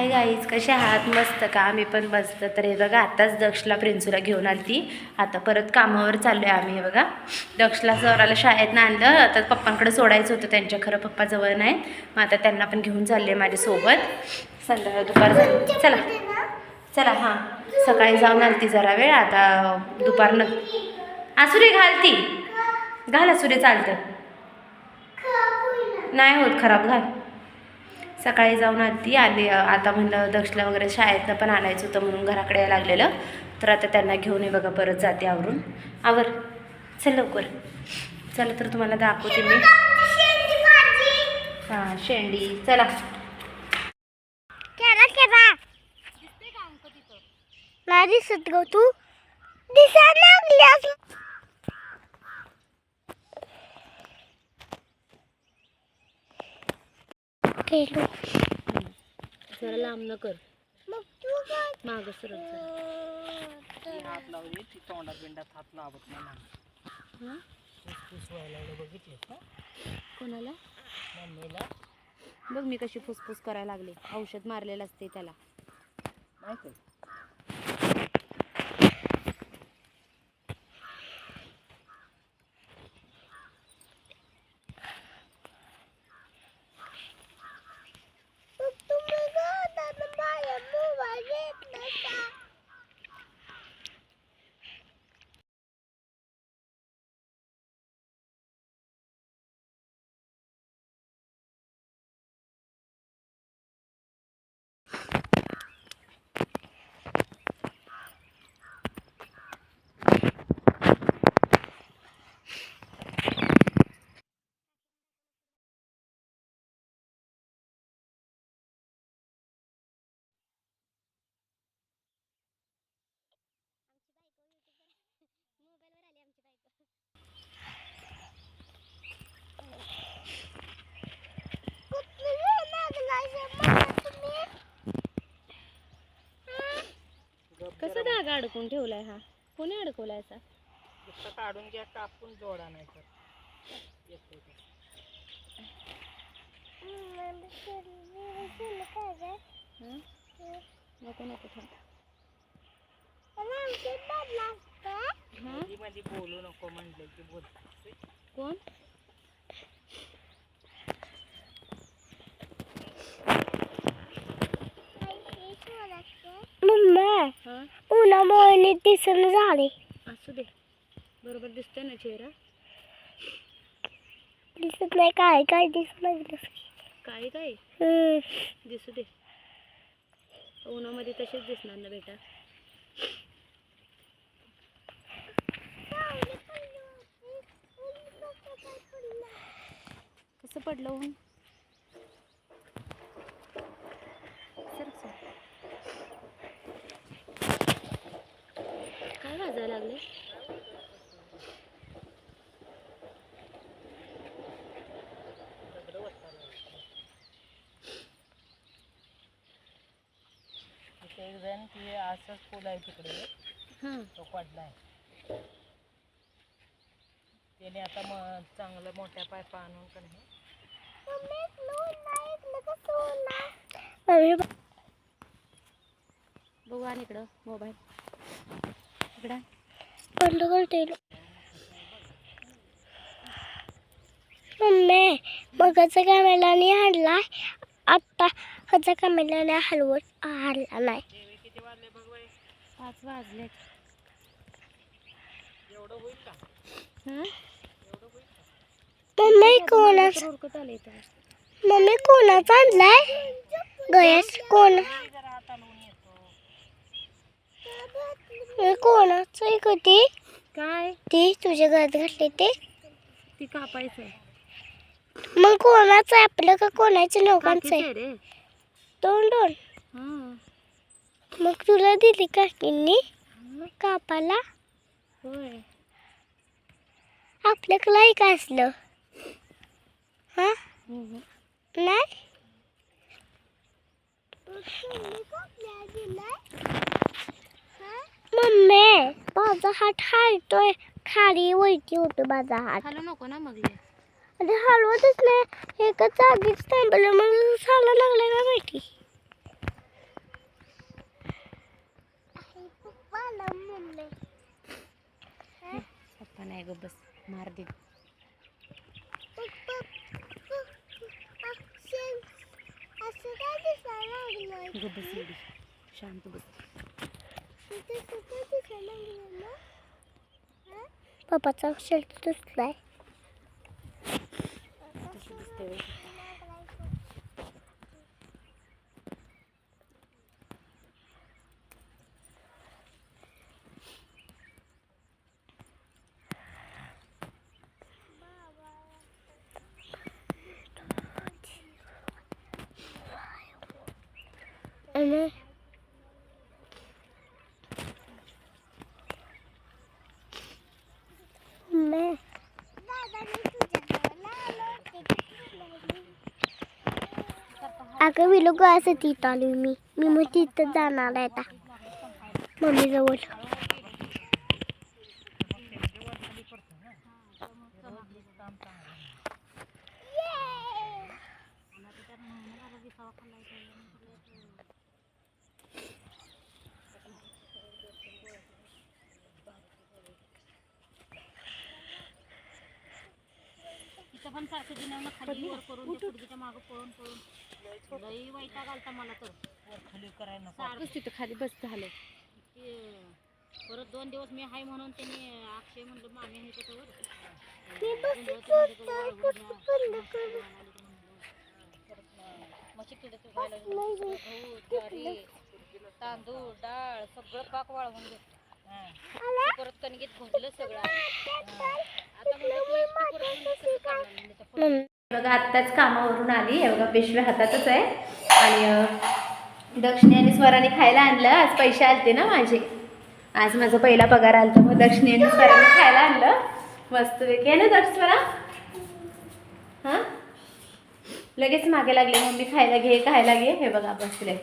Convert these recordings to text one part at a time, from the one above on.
Hi guys कसे आहात? मस्त का? आम्ही पण मस्त. तर हे बघा आताच दक्षला प्रिन्सूला घेऊन आली ती आता परत कामावर चाललो आहे आम्ही हे बघा. दक्षला सराला शाळेतनं आणलं. आता पप्पांकडे सोडायचं होतं. त्यांच्या खरं पप्पा जवळ नाही मग आता त्यांना पण घेऊन चालले माझ्यासोबत संध्याकाळ दुपार झाली. चला. चला हां. सकाळी जाऊन आलती जरा वेळ. आता दुपारनं आसुरे घाल ती घाल आसुरे चालतं. नाही होत खराब घाल. सकाळी जाऊन आधी ती आली आता म्हणलं दक्षला वगैरे शाळेतनं पण आणायचं होतं म्हणून घराकडे यायला लागलेलं. तर आता त्यांना घेऊन ये बघा परत जाते आवरून. आवर चल लवकर. चला तर तुम्हाला दाखवते मी. हां शेंडी. चला. केला केला नाही दिसत ग तू दिसायला लागली केलो जरा लांब न कर. मग तू काय मागं सरक जरा. हात लावली ती बिंडात हात लावत नाही हां फुसफुस व्हायला लागलं ना कोणाला? मम्मीला बघ मी कशी फुसफुस करायला लागले. औषध मारलेलं असते त्याला. माहिती आहे? मग तुम्ही गावात माझ्या मोबाईल घेतला का कुठली वेळ लागलाय मला तुम्ही गप कसं जरा धागा अडकून ठेवलाय हा. कोणी अडकवलाय असा? नुसतं काढून घ्या कापून जोडा नाही तर. येतोय ते. हं? नको नको थांब. हां बोलू नको म्हणलं की बोल. कोण? मम्मा. हां? उन्हामुळे दिसून झाले. असू दे. बरोबर दिसतोय ना चेहरा? दिसत नाही काय काय दिसत नाही काय काय हम्म. दिसू दे. उन्हामध्ये तसेच दिसणार ना बेटा? कसं पडलं ऊन? काय वाजायला लागले. एक जण ती असंच फुल आहे तिकडे. हां तो पडलाय त्याने आता मग चांगलं मोठ्या पायपा आणून का नाही मम्मी बघू आणि इकडं मोबाईल. इकडं बंद करते मम्मी मगाचा कॅमेराने हाडलाय आत्ता ह्याचा कॅमेराने हलवत हाडला नाही. पाच वाजले हां? मम्मी कोणाच मम्मी कोणाचा आणलाय? गयास कोण? हात कोणाचं आहे का ते? काय? ती तुझ्या घरात घातली ते? ती कापायचं आहे. मग कोणाचं आहे आपलं का कोणाच्या लोकांचं काकीचं आहे आहे. रे. दोन दोन. हां मग तुला दिली काकींनी? कापाला होय. आपल्याकडं आहे का असलं? हा? हम्म. नाही? मम्मी माझा हात हालतोय. खाली वरती होतो माझा हात. हलू नको ना मग लय. आणि हलवतच नाही. एका जागीच थांबलं मग चालू लागलं ना माहिती. पप्पा नाही बस मार दे. ग शांत बस. तिथे कुठे दिसायला लागलं ना अगं मी लोक असं तिथं आलो मी. मी मग तिथं जाणार आहे आता. मम्मी जवळ पण सारखं जिन्यावनं खाली वर करून त्या पुडगीच्या मागं पळून पळून. लई वैताग मला तर. खाली करायला तिथं खाली बस झालं. ते परत दोन दिवस मी हाय म्हणून त्यांनी अक्षय म्हणलं मामी आहे त्याच्यावर तांदूळ डाळ सगळं पाक वाळवून घेतलं परत कणगीत भरलं सगळं. आता बघा आत्ताच कामावरून आली. हे बघा पिशव्या हातातच आहे. आणि दक्षिणी आणि स्वराने खायला आणलं. आज पैसे आलते ना माझे. आज माझा पहिला पगार आलता. मग दक्षिणी आणि स्वराने खायला आणलं. मस्त आहे ना दक्ष स्वरा? हां? लगेच मागे लागले. मम्मी खायला घे खायला घे. हे बघा बसले.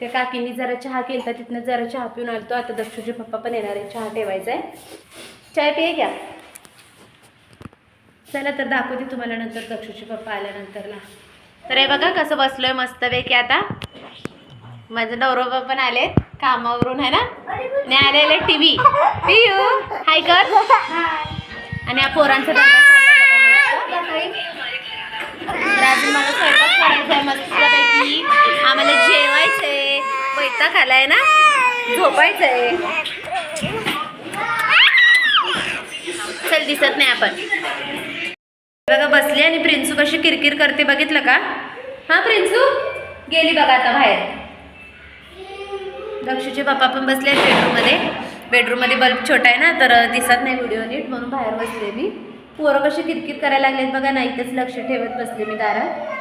त्या काकींनी जरा चहा केलता. तिथनं जरा चहा पिऊन आलतो. आता दक्षूचे पप्पा पण येणार आहे चहा ठेवायचा आहे चाय पिये घ्या चला तर दाखवते तुम्हाला नंतर दक्षूचे पप्पा आल्यानंतरला. तर हे बघा कसं बसलोय मस्तपैकी आता. माझं नवरोबा पण आले कामावरून आहे ना? नाही आलेले टी व्ही. पियू हाय कर. आणि या पोरांचा मस्त. अजून मला स्वयंपाक करायचा आहे मस्तपैकी आम्हाला जेवायचंय. पैसा खालाय ना? झोपायचंय. चल दिसत नाही आपण. बघा बसली आणि प्रिन्सू कशी किरकिर करते बघितलं का? हा प्रिन्सू? गेली बघा आता बाहेर. दक्षूचे पप्पा पण बसले आहेत बेडरूममध्ये बेडरूममध्ये बल्ब छोटा आहे ना तर दिसत नाही व्हिडिओ नीट म्हणून बाहेर बसले मी. पोरं कशी किरकिर करायला लागलेत बघा ना इथंच लक्ष ठेवत बसले मी दारात.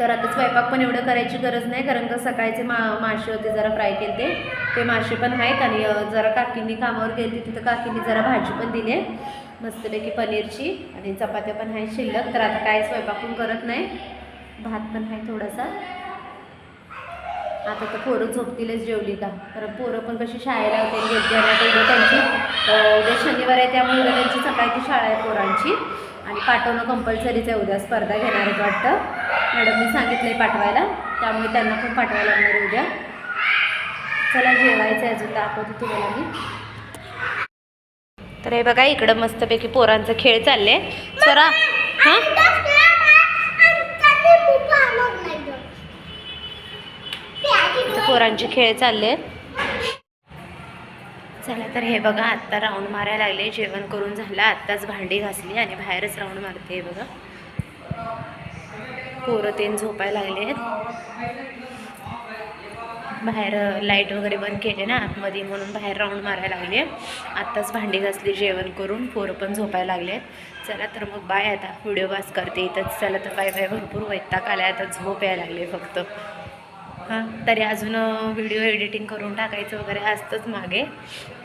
तर आता स्वयंपाक पण एवढं करायची गरज नाही कारण का सकाळचे मा मासे होते जरा फ्राय केले ते मासे पण आहेत आणि जरा काकींनी कामावर गेली तिथं काकींनी जरा भाजी पण दिली आहे. मस्तपैकी पनीरची आणि चपात्या पण आहेत शिल्लक. तर आता काय स्वयंपाक पण करत नाही. भात पण आहे थोडासा. आता तर पोरं झोपतीलच जेवली का कारण पोरं पण कशी शाळेला होते गेलते उद्या त्यांची उद्या शनिवार आहे त्यामुळे उद्या त्यांची सकाळची शाळा आहे पोरांची. आणि पाठवणं कंपल्सरीच आहे उद्या स्पर्धा घेणार आहेत वाटतं. मॅडमने सांगितलं आहे पाठवायला त्यामुळे त्यांना पण पाठवायला लागणार आहे उद्या. चला जेवायचं आहे अजून दाखवते तुम्हाला मी. तर हे बघा इकडं मस्तपैकी पोरांचा खेळ चालले स्वरा हां? पोरांचे खेळ चालले चला तर हे बघा आत्ता राऊंड मारायला लागले. जेवण करून झालं आत्ताच भांडी घासली आणि बाहेरच राऊंड मारते हे बघा. पोरं तेन झोपायला लागले आहेत. बाहेर लाइट वगैरे बंद केले ना आतमध्ये म्हणून बाहेर राऊंड मारायला लागले. आत्ताच भांडी घासली जेवण करून पोरं पण झोपायला लागले आहेत. चला तर मग बाय आता. व्हिडिओ पास करते इथंच. चला तर बाय बाय भरपूर वैताग आला आता झोप यायला लागले फक्त. हां तरी अजून व्हिडिओ एडिटिंग करून टाकायचं वगैरे असतंच मागे.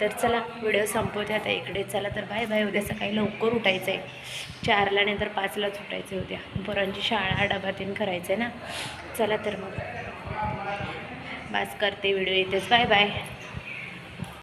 तर चला व्हिडिओ संपवते आता इकडे. चला तर बाय बाय उद्या सकाळी लवकर उठायचं आहे चारला नाही तर पाचलाच उठायचं आहे उद्या. पोरांची शाळा डबा तीन करायचं आहे ना. चला तर मग. बास करते व्हिडिओ इथेच. Bye bye